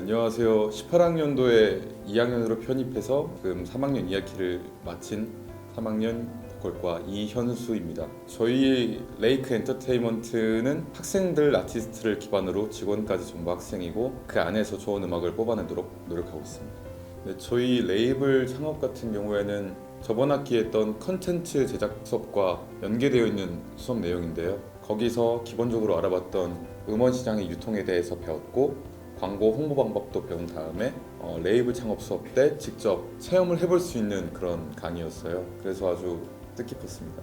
안녕하세요. 18학년도에 2학년으로 편입해서 지금 3학년 2학기를 마친 3학년 보컬과 이현수입니다. 저희 레이크 엔터테인먼트는 학생들 아티스트를 기반으로 직원까지 전부 학생이고 그 안에서 좋은 음악을 뽑아내도록 노력하고 있습니다. 네, 저희 레이블 창업 같은 경우에는 저번 학기에 했던 컨텐츠 제작 수업과 연계되어 있는 수업 내용인데요. 거기서 기본적으로 알아봤던 음원 시장의 유통에 대해서 배웠고 광고 홍보 방법도 배운 다음에 어, 레이블 창업 수업 때 직접 체험을 해볼 수 있는 그런 강의였어요. 그래서 아주 뜻깊었습니다.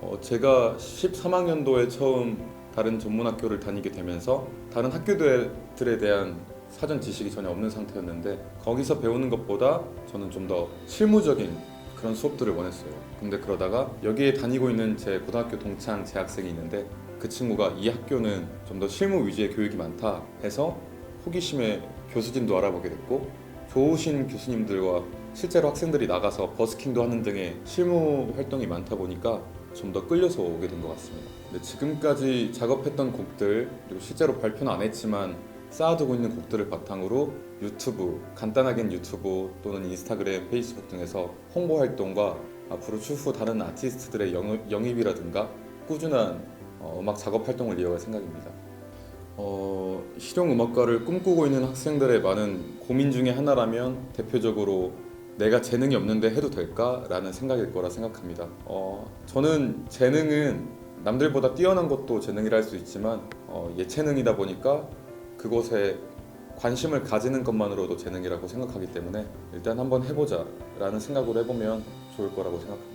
어, 제가 13학년도에 처음 다른 전문 학교를 다니게 되면서 다른 학교들에 대한 사전 지식이 전혀 없는 상태였는데 거기서 배우는 것보다 저는 좀 더 실무적인 그런 수업들을 원했어요. 근데 그러다가 여기에 다니고 있는 제 고등학교 동창 재학생이 있는데 그 친구가 이 학교는 좀 더 실무 위주의 교육이 많다 해서 호기심에 교수진도 알아보게 됐고 좋으신 교수님들과 실제로 학생들이 나가서 버스킹도 하는 등의 실무 활동이 많다 보니까 좀 더 끌려서 오게 된 것 같습니다. 근데 지금까지 작업했던 곡들 그리고 실제로 발표는 안 했지만 쌓아두고 있는 곡들을 바탕으로 유튜브, 간단하긴 유튜브 또는 인스타그램, 페이스북 등에서 홍보 활동과 앞으로 추후 다른 아티스트들의 영입, 영입이라든가 꾸준한 어, 음악 작업 활동을 이어갈 생각입니다. 어, 실용 음악가를 꿈꾸고 있는 학생들의 많은 고민 중에 하나라면 대표적으로 내가 재능이 없는데 해도 될까라는 생각일 거라 생각합니다. 어, 저는 재능은 남들보다 뛰어난 것도 재능이라 할 수 있지만 어, 예체능이다 보니까 그곳에 관심을 가지는 것만으로도 재능이라고 생각하기 때문에 일단 한번 해보자라는 생각으로 해보면 좋을 거라고 생각합니다.